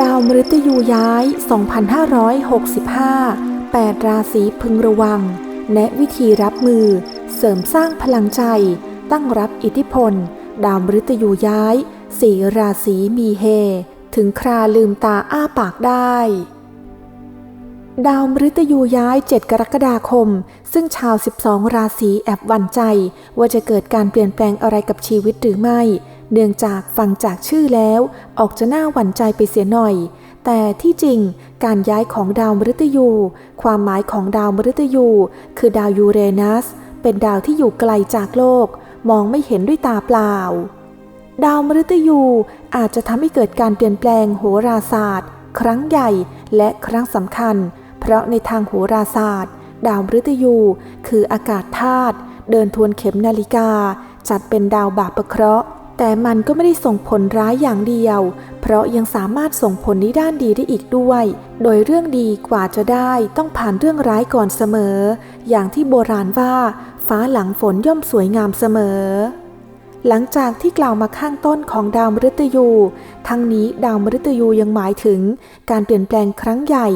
ดาวมฤตยูย้าย 2565 8 ราศีพึงระวัง แนะวิธีรับมือ เสริมสร้างพลังใจ ตั้งรับอิทธิพล ดาวมฤตยูย้าย สีราศีมีเฮ ถึงคราลืมตาอ้าปากได้ ดาวมฤตยูย้าย 7 กรกฎาคม ซึ่งชาว 12 ราศีแอบหวั่นใจ ว่าจะเกิดการเปลี่ยนแปลงอะไรกับชีวิตหรือไม่ เนื่องจากฟังจากชื่อแล้ว ออกจะน่าหวั่นใจไปเสียหน่อย แต่ที่จริง การย้ายของดาวมฤตยู ความหมายของดาวมฤตยู คือดาวยูเรนัส เป็นดาวที่อยู่ไกลจากโลก มองไม่เห็นด้วยตาเปล่า ดาวมฤตยูอาจจะทำให้เกิดการเปลี่ยนแปลงโหราศาสตร์ ครั้งใหญ่และครั้งสำคัญ เพราะในทางโหราศาสตร์ ดาวมฤตยู คืออากาศธาตุเดินทวนเข็มนาฬิกา จัดเป็นดาวบาปประเคราะห์ แต่มันก็ไม่ได้ส่งผลร้ายอย่างเดียว เพราะยังสามารถส่งผลในด้านดีได้อีกด้วย โดยเรื่องดีกว่าจะได้ต้องผ่านเรื่องร้ายก่อนเสมอ อย่างที่โบราณว่า ฟ้าหลังฝนย่อมสวยงามเสมอ หลังจากที่กล่าวมาข้างต้นของดาวมฤตยู ทั้งนี้ดาวมฤตยูยังหมายถึง การเปลี่ยนแปลงครั้งใหญ่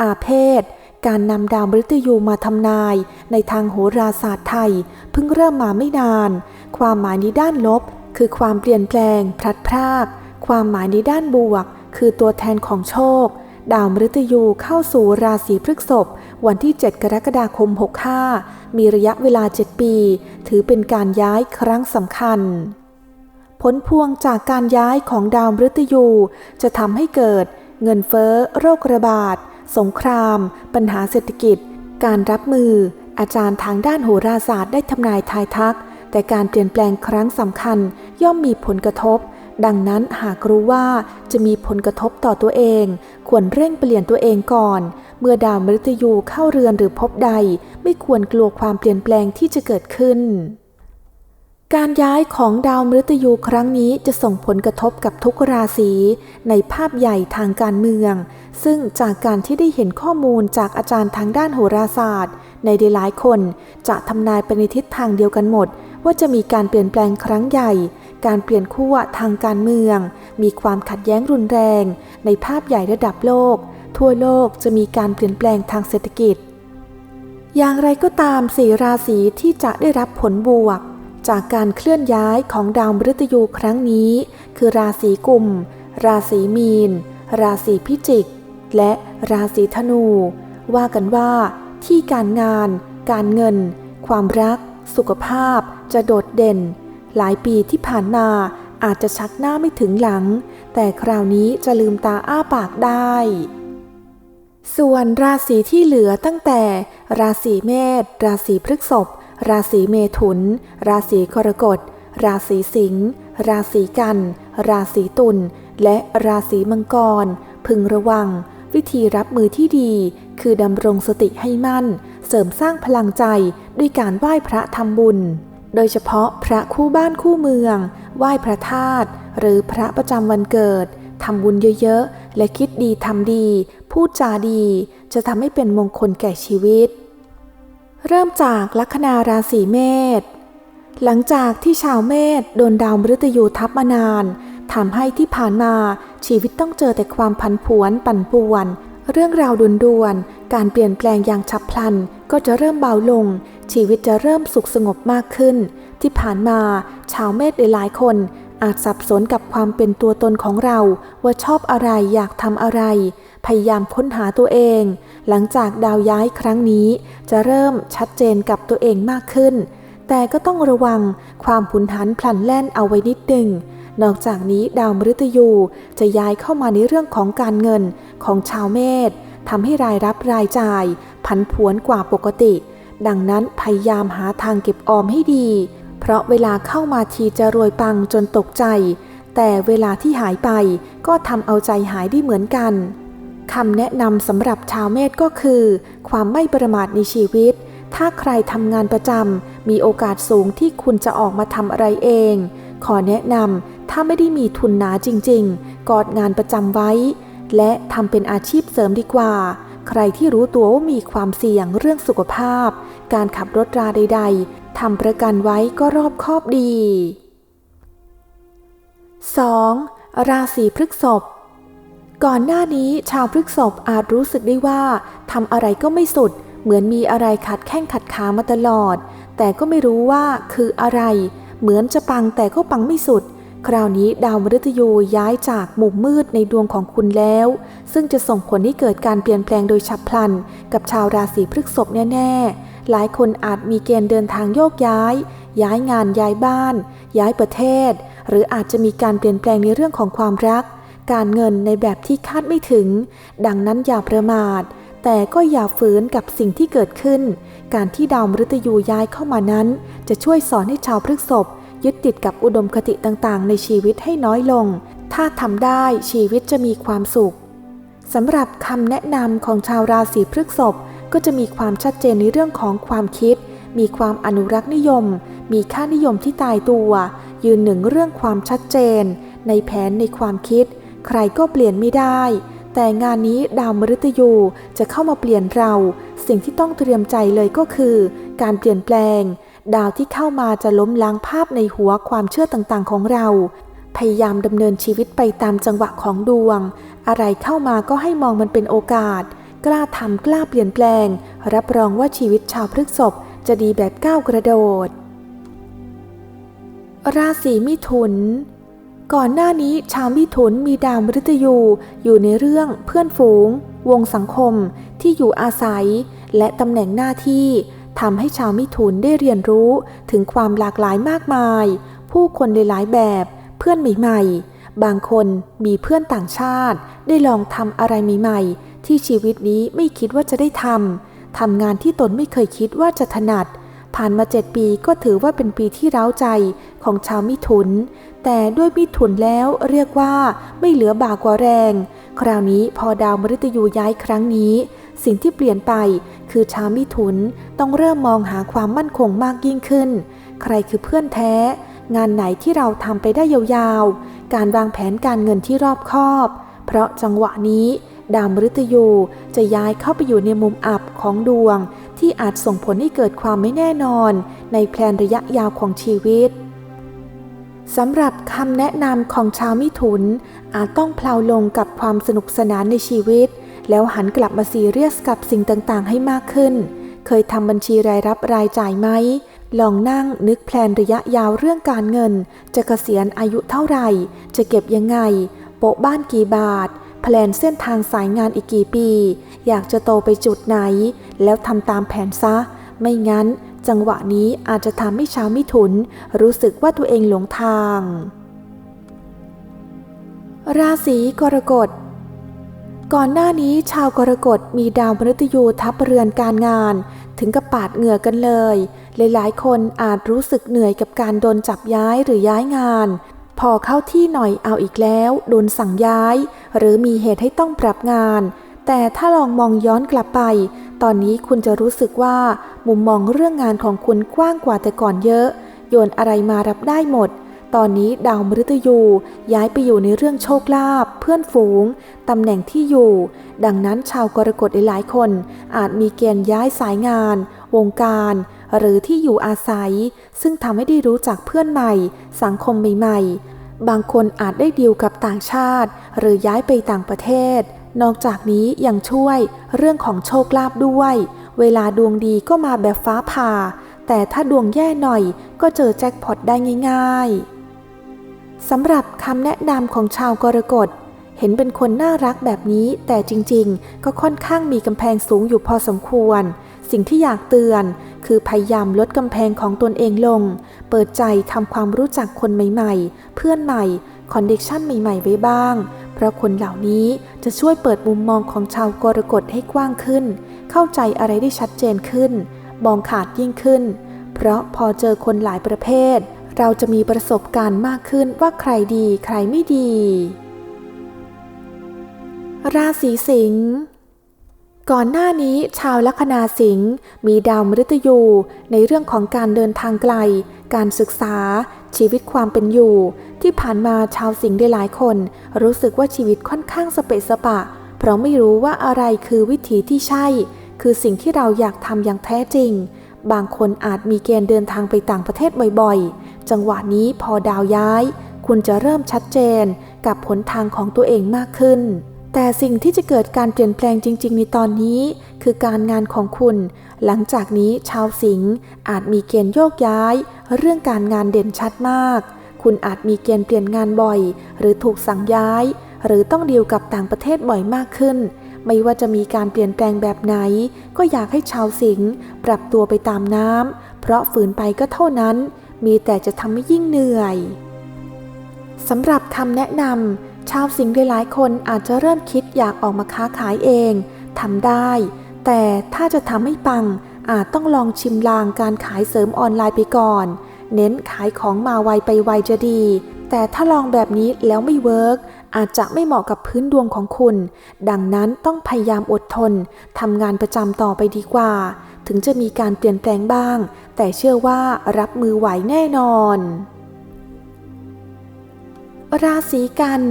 อาเพศ การนำดาวมฤตยูมาทำนาย ในทางโหราศาสตร์ไทย เพิ่งเริ่มมาไม่นาน ความหมายในด้านลบ คือความเปลี่ยนแปลง พลัดพราก ความหมายในด้านบวก คือตัวแทนของโชค ดาวมฤตยูเข้าสู่ราศีพฤษภ วันที่ 7 กรกฎาคม 65 มีระยะเวลา 7 ปี ถือเป็นการย้ายครั้งสำคัญ ผลพวงจากการย้ายของดาวมฤตยู จะทำให้เกิด เงินเฟ้อ โรคระบาด สงคราม ปัญหาเศรษฐกิจ การรับมือ อาจารย์ทางด้านโหราศาสตร์ได้ทำนายทายทัก แต่การเปลี่ยนแปลงครั้งสำคัญย่อมมีผลกระทบดังนั้นหากรู้ว่าจะมีผลกระทบต่อตัวเอง ควรเร่งเปลี่ยนตัวเองก่อน เมื่อดาวมฤตยูเข้าเรือนหรือพบใด ไม่ควรกลัวความเปลี่ยนแปลงที่จะเกิดขึ้น การย้ายของดาวมฤตยูครั้งนี้จะส่งผลกระทบกับทุกราศีในภาพใหญ่ทางการเมือง ซึ่งจากการที่ได้เห็นข้อมูลจากอาจารย์ทางด้านโหราศาสตร์ ในหลายคนจะทำนายไปในทิศทางเดียวกันหมด ว่าจะมีการเปลี่ยนแปลงครั้งใหญ่การเปลี่ยนขั้วทางการเมือง มีความขัดแย้งรุนแรง ในภาพใหญ่ระดับโลก ทั่วโลกจะมีการเปลี่ยนแปลงทางเศรษฐกิจ อย่างไรก็ตามสี่ราศีที่จะได้รับผลบวก จากการเคลื่อนย้ายของดาวมฤตยูครั้งนี้ คือราศีกุม ราศีมีน ราศีพิจิก และราศีธนู ว่ากันว่าที่การงาน การเงิน ความรัก สุขภาพ จะโดดเด่น หลายปีที่ผ่านมาอาจจะชักหน้าไม่ถึงหลัง แต่คราวนี้จะลืมตาอ้าปากได้ ส่วนราศีที่เหลือตั้งแต่ ราศีเมษ ราศีพฤษภ ราศีเมถุน ราศีกรกฎ ราศีสิงห์ ราศีกัน ราศีตุล และราศีมังกร พึงระวัง วิธีรับมือที่ดี คือดำรงสติให้มั่น เสริมสร้างพลังใจด้วยการไหว้พระทำบุญ โดยเฉพาะพระคู่บ้านคู่เมือง ไหว้พระธาตุหรือพระประจำวันเกิดทำบุญเยอะๆ และคิดดีทำดี พูดจาดีจะทำให้เป็นมงคลแก่ชีวิต เริ่มจากลัคนาราศีเมษหลังจากที่ชาวเมษโดนดาวมฤตยูทับมานานทำให้ที่ผ่านมาชีวิตต้องเจอแต่ความพันผวนปั่นป่วน เรื่องราวด่วนๆการเปลี่ยนแปลงอย่างฉับพลันก็จะเริ่มเบาลง ชีวิตจะเริ่มสุขสงบมากขึ้น ที่ผ่านมาชาวเมษหลายคน อาจสับสนกับความเป็นตัวตนของเราว่าชอบอะไรอยากทำอะไร พยายามค้นหาตัวเอง หลังจากดาวย้ายครั้งนี้ จะเริ่มชัดเจนกับตัวเองมากขึ้น แต่ก็ต้องระวังความผุนหันพลันแล่นเอาไว้นิดหนึ่งนอกจากนี้ดาวมฤตยูจะย้ายเข้ามาในเรื่องของการเงินของชาวเมษทำให้รายรับรายจ่าย ผันผวนกว่าปกติ ดังนั้นพยายามหาทางเก็บออมให้ดี เพราะเวลาเข้ามาทีจะรวยปังจนตกใจ แต่เวลาที่หายไปก็ทำเอาใจหายได้เหมือนกัน คำแนะนำสำหรับชาวเมษก็คือ ความไม่ประมาทในชีวิต ถ้าใครทำงานประจำมีโอกาสสูงที่คุณจะออกมาทำอะไรเอง ขอแนะนำถ้าไม่ได้มีทุนหนาจริง ๆ กอดงานประจำไว้ และทำเป็นอาชีพเสริมดีกว่า ใครที่รู้ตัวว่ามีความเสี่ยงเรื่องสุขภาพ การขับรถราใด ๆทำประกันไว้ก็รอบคอบดี 2. ราศีพฤษภ ก่อนหน้านี้ชาวพฤกษภอาจรู้สึกได้ว่าทำอะไรก็ไม่สุด เหมือนมีอะไรขัดแข้งขัดขามาตลอด แต่ก็ไม่รู้ว่าคืออะไร เหมือนจะปังแต่ก็ปังไม่สุด คราวนี้ดาวมฤตยูย้ายจากมุมมืดในดวงของคุณแล้ว ซึ่งจะส่งผลให้เกิดการเปลี่ยนแปลงโดยฉับพลัน กับชาวราศีพฤกษภแน่ ๆ หลายคนอาจมีเกณฑ์เดินทางโยกย้าย ย้ายงานย้ายบ้าน ย้ายประเทศ หรืออาจจะมีการเปลี่ยนแปลงในเรื่องของความรัก การเงินในแบบที่คาดไม่ถึง ดังนั้นอย่าประมาท แต่ก็อย่าฝืนกับสิ่งที่เกิดขึ้น การที่ดาวมฤตยูย้ายเข้ามานั้น จะช่วยสอนให้ชาวพฤกษภยึดติดกับอุดมคติต่างๆ ในชีวิตให้น้อยลง ถ้าทำได้ชีวิตจะมีความสุขสำหรับคำแนะนำของชาวราศีพฤกษภก็จะมีความชัดเจนในเรื่องของความคิด มีความอนุรักษ์นิยม มีค่านิยมที่ตายตัว ยืนหนึ่งเรื่องความชัดเจน ในแผนในความคิด ใครก็เปลี่ยนไม่ได้ แต่งานนี้ดาวมฤตยูจะเข้ามาเปลี่ยนเรา สิ่งที่ต้องเตรียมใจเลยก็คือ การเปลี่ยนแปลง ดาวที่เข้ามาจะล้มล้างภาพในหัวความเชื่อต่างๆ ของเรา พยายามดำเนินชีวิตไปตามจังหวะของดวง อะไรเข้ามาก็ให้มองมันเป็นโอกาส กล้าทำกล้าเปลี่ยนแปลง รับรองว่าชีวิตชาวพฤกษภจะดีแบบก้าวกระโดด ราศีมิถุน ก่อนหน้านี้ชาวมิถุนมีดาวมฤตยู อยู่ในเรื่องเพื่อนฝูง วงสังคม ที่อยู่อาศัย และตำแหน่งหน้าที่ทำให้ชาวมิถุนได้เรียนรู้ถึงความหลากหลายมากมาย ผู้คนหลายแบบ เพื่อนใหม่ๆ บางคนมีเพื่อนต่างชาติ ได้ลองทำอะไรใหม่ๆ ที่ชีวิตนี้ไม่คิดว่าจะได้ทำทำงานที่ตนไม่เคยคิดว่าจะถนัดผ่านมาเจ็ดปีก็ถือว่าเป็นปีที่เร้าใจของชาวมิถุน แต่ด้วยมิถุนแล้วเรียกว่าไม่เหลือบากว่าแรง คราวนี้พอดาวมฤตยูย้ายครั้งนี้ สิ่งที่เปลี่ยนไปคือชาวมิถุนต้องเริ่มมองหาความมั่นคงมากยิ่งขึ้น ใครคือเพื่อนแท้ งานไหนที่เราทำไปได้ยาวๆ การวางแผนการเงินที่รอบคอบ เพราะจังหวะนี้ดาวมฤตยูจะย้ายเข้าไปอยู่ในมุมอับของดวง ที่อาจส่งผลให้เกิดความไม่แน่นอน ในแพลนระยะยาวของชีวิต สำหรับคำแนะนำของชาวมิถุน อาจต้องเพลาลงกับความสนุกสนานในชีวิต แล้วหันกลับมาซีเรียสกับสิ่งต่างๆ ให้มากขึ้น เคยทำบัญชีรายรับรายจ่ายไหม ลองนั่งนึกแพลนระยะยาวเรื่องการเงิน จะเกษียณอายุเท่าไหร่ จะเก็บยังไง โปะบ้านกี่บาท แพลนเส้นทางสายงานอีกกี่ปี อยากจะโตไปจุดไหน แล้วทำตามแผนซะ ไม่งั้น จังหวะนี้อาจจะทำให้ชาวมิถุน รู้สึกว่าตัวเองหลงทาง ราศีกรกฎก่อนหน้านี้ชาวกรกฎมีดาวมฤตยูทับเรือนการงาน ถึงกับปาดเหงื่อกันเลย หลายๆ คนอาจรู้สึกเหนื่อยกับการโดนจับย้ายหรือย้ายงาน พอเข้าที่หน่อยเอาอีกแล้วโดนสั่งย้าย หรือมีเหตุให้ต้องปรับงาน แต่ถ้าลองมองย้อนกลับไป ตอนนี้คุณจะรู้สึกว่า มุมมองเรื่องงานของคุณกว้างกว่าแต่ก่อนเยอะ โยนอะไรมารับได้หมด ตอนนี้ดาวมฤตยูย้ายไปอยู่ในเรื่องโชคลาภเพื่อนฝูง ตำแหน่งที่อยู่ ดังนั้นชาวกรกฎหลายคน อาจมีเกณฑ์ย้ายสายงาน วงการ หรือที่อยู่อาศัย ซึ่งทำให้ได้รู้จักเพื่อนใหม่ สังคมใหม่ๆบางคนอาจได้ดีลกับต่างชาติ หรือย้ายไปต่างประเทศ นอกจากนี้ยังช่วยเรื่องของโชคลาภด้วย เวลาดวงดีก็มาแบบฟ้าผ่า แต่ถ้าดวงแย่หน่อยก็เจอแจ็คพอตได้ง่ายๆสำหรับคำแนะนำของชาวกรกฎเห็นเป็นคนน่ารักแบบนี้ แต่จริงๆ ก็ค่อนข้างมีกำแพงสูงอยู่พอสมควร สิ่งที่อยากเตือน คือพยายามลดกำแพงของตนเองลง เปิดใจทำความรู้จักคนใหม่ๆ เพื่อนใหม่ คอนเนคชั่นใหม่ๆ ไว้บ้าง เพราะคนเหล่านี้ จะช่วยเปิดมุมมองของชาวกรกฎให้กว้างขึ้น เข้าใจอะไรได้ชัดเจนขึ้น มองขาดยิ่งขึ้น เพราะพอเจอคนหลายประเภท เราจะมีประสบการณ์มากขึ้นว่าใครดีใครไม่ดี ราศีสิงห์ ก่อนหน้านี้ชาวลัคนาสิงห์มีดาวมฤตยูในเรื่องของการเดินทางไกล การศึกษา ชีวิตความเป็นอยู่ ที่ผ่านมาชาวสิงห์ได้หลายคน รู้สึกว่าชีวิตค่อนข้างสเปะสปะ เพราะไม่รู้ว่าอะไรคือวิถีที่ใช่ คือสิ่งที่เราอยากทำอย่างแท้จริง บางคนอาจมีเกณฑ์เดินทางไปต่างประเทศบ่อยๆ จังหวะนี้พอดาวย้าย คุณจะเริ่มชัดเจนกับผลทางของตัวเองมากขึ้น แต่สิ่งที่จะเกิดการเปลี่ยนแปลงจริง ๆ ในตอนนี้ คือการงานของคุณ หลังจากนี้ชาวสิงห์อาจมีเกณฑ์โยกย้าย เรื่องการงานเด่นชัดมาก คุณอาจมีเกณฑ์เปลี่ยนงานบ่อย หรือถูกสั่งย้าย หรือต้องดีลกับต่างประเทศบ่อยมากขึ้น ไม่ว่าจะมีการเปลี่ยนแปลงแบบไหน ก็อยากให้ชาวสิงห์ปรับตัวไปตามน้ำเพราะฝืนไปก็เท่านั้น มีแต่จะทำให้ยิ่งเหนื่อยสำหรับคำแนะนำ ชาวสิงห์หลายคนอาจจะเริ่มคิดอยากออกมาค้าขายเองทำได้ แต่ถ้าจะทำให้ปังอาจต้องลองชิมลางการขายเสริมออนไลน์ไปก่อน เน้นขายของมาไวไปไวจะดี แต่ถ้าลองแบบนี้แล้วไม่เวิร์กอาจจะไม่เหมาะกับพื้นดวงของคุณ ดังนั้นต้องพยายามอดทนทำงานประจำต่อไปดีกว่า ถึงจะมีการเปลี่ยนแปลงบ้าง แต่เชื่อว่ารับมือไหวแน่นอน ราศีกัน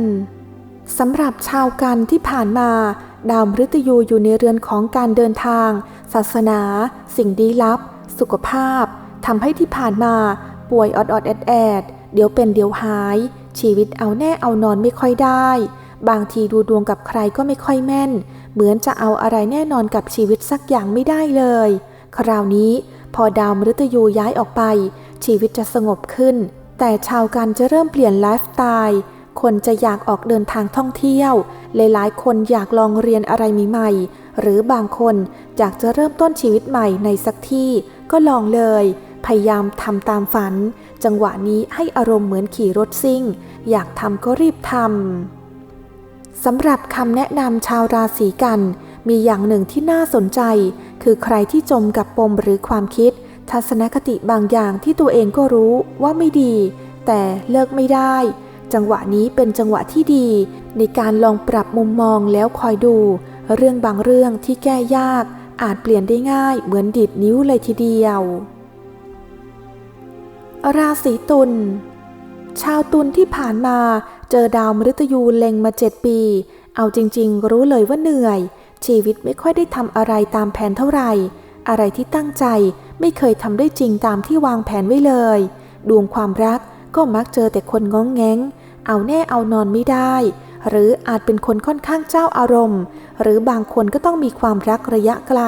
สำหรับชาวกันที่ผ่านมา ดาวมฤตยูอยู่ในเรือนของการเดินทาง ศาสนา สิ่งดีลับ สุขภาพทำให้ที่ผ่านมา ป่วยอดอดแอดแอดเดี๋ยวเป็นเดี๋ยวหาย ชีวิตเอาแน่เอานอนไม่ค่อยได้ บางทีดูดวงกับใครก็ไม่ค่อยแม่น เหมือนจะเอาอะไรแน่นอนกับชีวิตสักอย่างไม่ได้เลย คราวนี้ พอดาวมฤตยูย้ายออกไป ชีวิตจะสงบขึ้น แต่ชาวกันจะเริ่มเปลี่ยนไลฟ์สไตล์คนจะอยากออกเดินทางท่องเที่ยว หลายๆ คนอยากลองเรียนอะไรใหม่ๆ หรือบางคนอยากจะเริ่มต้นชีวิตใหม่ในสักที่ ก็ลองเลย พยายามทำตามฝัน จังหวะนี้ให้อารมณ์เหมือนขี่รถซิ่ง อยากทำก็รีบทำ สำหรับคำแนะนำชาวราศีกัน มีอย่างหนึ่งที่น่าสนใจ คือใครที่จมกับปมหรือความคิด ทัศนคติบางอย่างที่ตัวเองก็รู้ว่าไม่ดี แต่เลิกไม่ได้ จังหวะนี้เป็นจังหวะที่ดี ในการลองปรับมุมมองแล้วคอยดู เรื่องบางเรื่องที่แก้ยาก อาจเปลี่ยนได้ง่ายเหมือนดีดนิ้วเลยทีเดียว ราศีตุลชาวตุลที่ผ่านมาเจอดาวมฤตยูเล็งมาเจ็ดปี เอาจริง ๆ รู้เลยว่าเหนื่อย ชีวิตไม่ค่อยได้ทำอะไรตามแผนเท่าไหร่ อะไรที่ตั้งใจ ไม่เคยทำได้จริงตามที่วางแผนไว้เลย ดวงความรักก็มักเจอแต่คนง้องแงงเอาแน่เอานอนไม่ได้ หรืออาจเป็นคนค่อนข้างเจ้าอารมณ์ หรือบางคนก็ต้องมีความรักระยะไกล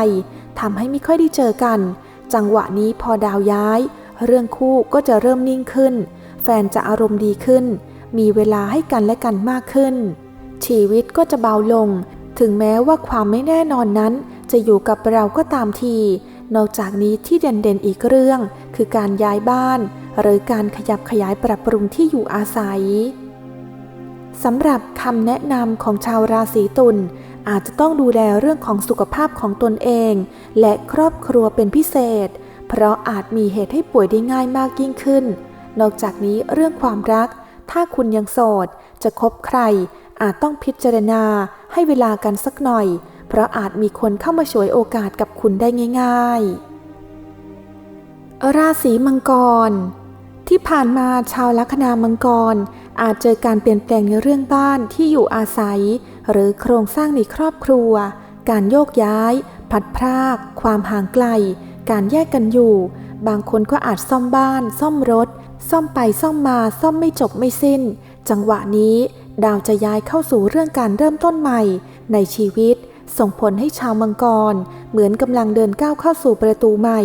ทำให้ไม่ค่อยได้เจอกัน จังหวะนี้พอดาวย้าย เรื่องคู่ก็จะเริ่มนิ่งขึ้น แฟนจะอารมณ์ดีขึ้น มีเวลาให้กันและกันมากขึ้น ชีวิตก็จะเบาลง ถึงแม้ว่าความไม่แน่นอนนั้น จะอยู่กับเราก็ตามที นอกจากนี้ที่เด่นๆอีกเรื่อง คือการย้ายบ้าน หรือการขยับขยายปรับปรุงที่อยู่อาศัยสำหรับคำแนะนำของชาวราศีตุลอาจจะต้องดูแลเรื่องของสุขภาพของตนเอง และครอบครัวเป็นพิเศษ เพราะอาจมีเหตุให้ป่วยได้ง่ายมากยิ่งขึ้น นอกจากนี้เรื่องความรัก ถ้าคุณยังโสด จะคบใคร อาจต้องพิจารณาให้เวลากันสักหน่อย เพราะอาจมีคนเข้ามาฉวยโอกาสกับคุณได้ง่ายๆ ราศีมังกร ที่ผ่านมาชาวลัคนามังกร อาจเจอการเปลี่ยนแปลงในเรื่องบ้านที่อยู่อาศัย หรือโครงสร้างในครอบครัว การโยกย้าย ผัดพราก ความห่างไกล การแยกกันอยู่ บางคนก็อาจซ่อมบ้าน ซ่อมรถ ซ่อมไปซ่อมมาซ่อมไม่จบไม่สิ้น จังหวะนี้ดาวจะย้ายเข้าสู่เรื่องการเริ่มต้นใหม่ในชีวิต ส่งผลให้ชาวมังกร เหมือนกำลังเดินก้าวเข้าสู่ประตูใหม่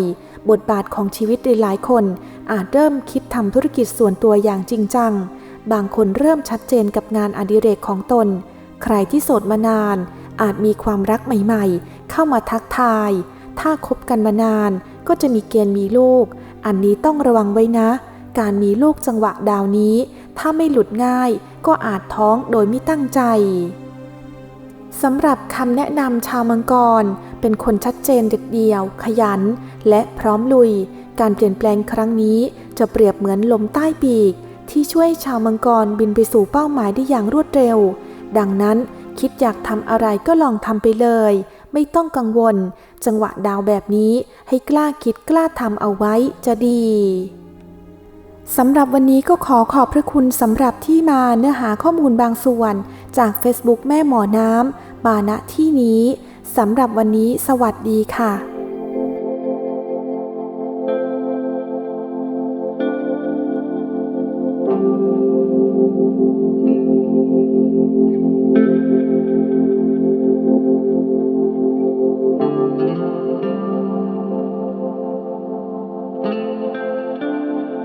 บทบาทของชีวิตในหลายคน อาจเริ่มคิดทำธุรกิจส่วนตัวอย่างจริงจัง บางคนเริ่มชัดเจนกับงานอดิเรกของตน ใครที่โสดมานาน อาจมีความรักใหม่ๆ เข้ามาทักทาย ถ้าคบกันมานาน ก็จะมีเกณฑ์มีลูก อันนี้ต้องระวังไว้นะ การมีลูกจังหวะดาวนี้ ถ้าไม่หลุดง่าย ก็อาจท้องโดยไม่ตั้งใจ สำหรับคำแนะนำชาวมังกร เป็นคนชัดเจนเด็ดเดี่ยว ขยัน และพร้อมลุย การเปลี่ยนแปลงครั้งนี้จะเปรียบเหมือนลมใต้ปีก ที่ช่วยชาวมังกรบินไปสู่เป้าหมายได้อย่างรวดเร็ว ดังนั้นคิดอยากทำอะไรก็ลองทำไปเลย ไม่ต้องกังวล จังหวะดาวแบบนี้ให้กล้าคิดกล้าทำเอาไว้จะดีสำหรับวันนี้ก็ขอขอบพระคุณสำหรับที่มาเนื้อหาข้อมูลบางส่วน จาก Facebook แม่หมอน้ำมาณที่นี้สำหรับวันนี้สวัสดีค่ะ